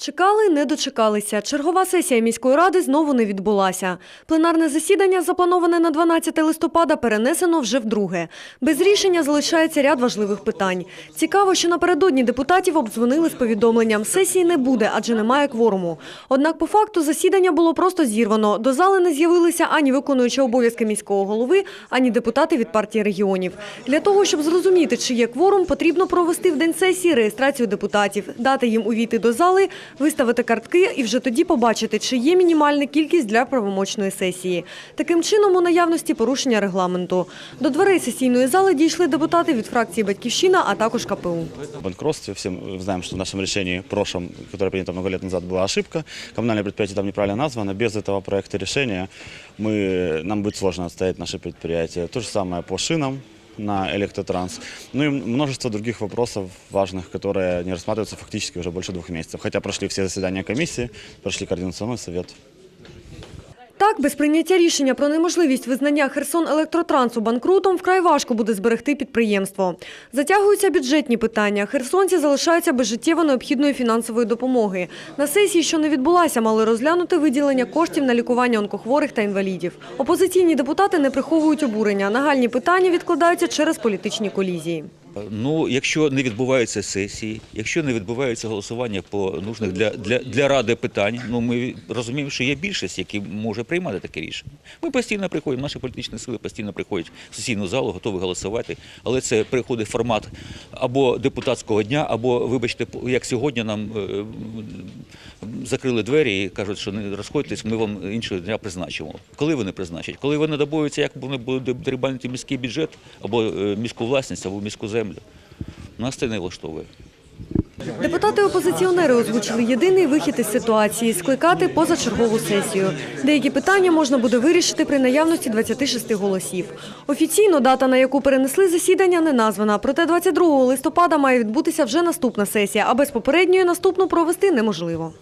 Чекали, не дочекалися. Чергова сесія міської ради знову не відбулася. Пленарне засідання, заплановане на 12 листопада, перенесено вже вдруге. Без рішення залишається ряд важливих питань. Цікаво, що напередодні депутатів обдзвонили з повідомленням «сесії не буде, адже немає кворуму». Однак по факту засідання було просто зірвано. До зали не з'явилися ані виконуючі обов'язки міського голови, ані депутати від партії регіонів. Для того, щоб зрозуміти, чи є кворум, потрібно провести в день сесії реєстрацію депутатів, дати їм увійти до зали, виставити картки і вже тоді побачити, чи є мінімальна кількість для правомочної сесії. Таким чином, у наявності порушення регламенту. До дверей сесійної зали дійшли депутати від фракції «Батьківщина», а також КПУ. В банкротстве всем знаем, что в нашем решении прошлом, которое принято много лет назад, была ошибка. Коммунальное предприятие там неправильно названо. Без этого проекта решения мы, нам будет сложно отстоять наше предприятие. То же самое по шинам на электротранс. Ну и множество других вопросов важных, которые не рассматриваются фактически уже больше двух месяцев. Хотя прошли все заседания комиссии, прошли координационный совет. Так, без прийняття рішення про неможливість визнання Херсон електротрансу банкрутом вкрай важко буде зберегти підприємство. Затягуються бюджетні питання. Херсонці залишаються без життєво необхідної фінансової допомоги. На сесії, що не відбулася, мали розглянути виділення коштів на лікування онкохворих та інвалідів. Опозиційні депутати не приховують обурення. Нагальні питання відкладаються через політичні колізії. Ну, якщо не відбуваються сесії, якщо не відбувається голосування по нужних для, для, для ради питань, ну ми розуміємо, що є більшість, які може приймати таке рішення. Ми постійно приходимо, наші політичні сили постійно приходять в сесійну залу, готові голосувати, але це приходить формат або депутатського дня, або, вибачте, як сьогодні нам е, закрили двері і кажуть, що не розходьтесь, ми вам іншого дня призначимо. Коли вони призначать? Коли вони добуються, як вони будуть дерибанити міський бюджет, або е, міську власність, або міську землю. Нас це не влаштовує. Депутати-опозиціонери озвучили єдиний вихід із ситуації – скликати позачергову сесію. Деякі питання можна буде вирішити при наявності 26 голосів. Офіційно дата, на яку перенесли засідання, не названа. Проте 22 листопада має відбутися вже наступна сесія, а без попередньої наступну провести неможливо.